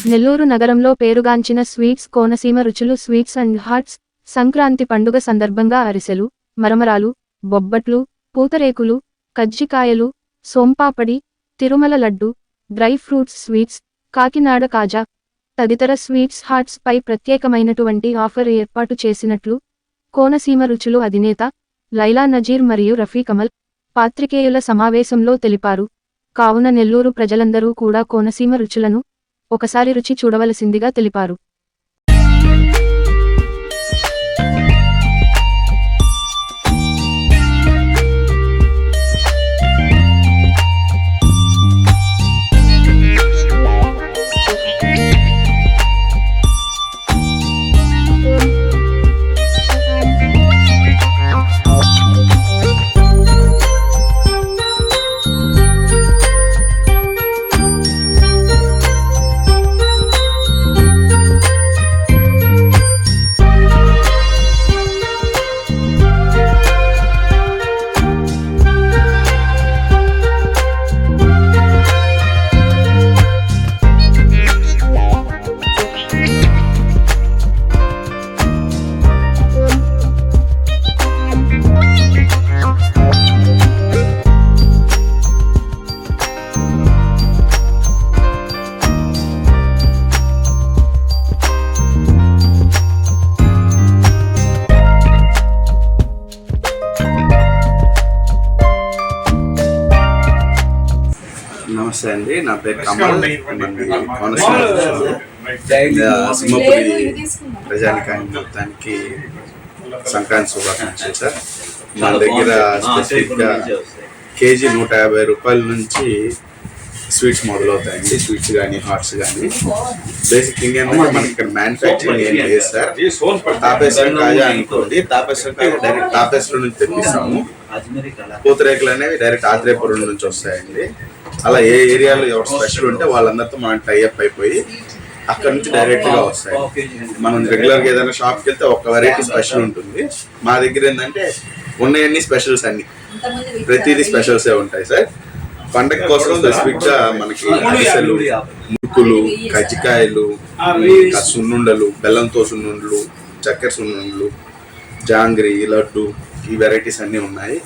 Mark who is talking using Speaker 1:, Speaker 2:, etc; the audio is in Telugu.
Speaker 1: నెల్లూరు నగరంలో పేరుగాంచిన స్వీట్స్ కోనసీమ రుచులు స్వీట్స్ అండ్ హాట్స్ సంక్రాంతి పండుగ సందర్భంగా అరిసెలు మరమరాలు బొబ్బట్లు పూతరేకులు కజ్జికాయలు సోంపాపడి Tirumala laddu dry fruits sweets Kakinada కాజా తదితర స్వీట్స్ హాట్స్ పై ప్రత్యేకమైనటువంటి ఆఫర్ ఏర్పాటు చేసినట్లు కోనసీమ రుచులు అధినేత లైలా నజీర్ మరియు రఫీ కమల్ పాత్రికేయుల సమావేశంలో తెలిపారు. కావున నెల్లూరు ప్రజలందరూ కూడా కోనసీమ రుచులను ఒకసారి రుచి చూడవలసిందిగా తెలిపారు.
Speaker 2: నమస్తే అండి. నా పేరు కమల్. సింహపురి ప్రజానికానికి మొత్తానికి సంక్రాంతి శుభాకాంక్షలు సార్. మన దగ్గర స్పెసిఫిక్గా కేజీ నూట యాభై రూపాయల నుంచి స్వీట్స్ మొదలవుతాయండి. స్వీట్స్ కానీ హాట్స్ కానీ బేసిక్ థింగ్ ఏంటంటే మనకి ఇక్కడ మ్యానుఫ్యాక్చరింగ్ ఏం లేదు సార్. తాపేశ్వరం కాజా అనుకోండి. తాపేశ్వరం డైరెక్ట్ తాపేశ్వరం నుంచి తెప్పిస్తాము. పూతరేకులు అనేవి డైరెక్ట్ ఆత్రేయపురం నుంచి వస్తాయండి. అలా ఏ ఏరియాలో ఎవరు స్పెషల్ ఉంటే వాళ్ళందరితో మనం టైఅప్ అయిపోయి అక్కడ నుంచి డైరెక్ట్గా వస్తాయి. మనం రెగ్యులర్గా ఏదైనా షాప్కి వెళ్తే ఒక వెరైటీ స్పెషల్ ఉంటుంది. మా దగ్గర ఏంటంటే ఉన్నాయన్ని స్పెషల్స్ అన్ని. ప్రతిదీ స్పెషల్స్ ఏ ఉంటాయి సార్ పండగ కోసం స్పెసిఫిక్గా మనకి అరిసెలు మురుకులు కజ్జికాయలు ఇంకా సున్నుండలు బెల్లంతో సున్నుండలు చక్కెర సున్నుండలు జాంగ్రీ లడ్డు ఈ వెరైటీస్ అన్నీ ఉన్నాయి.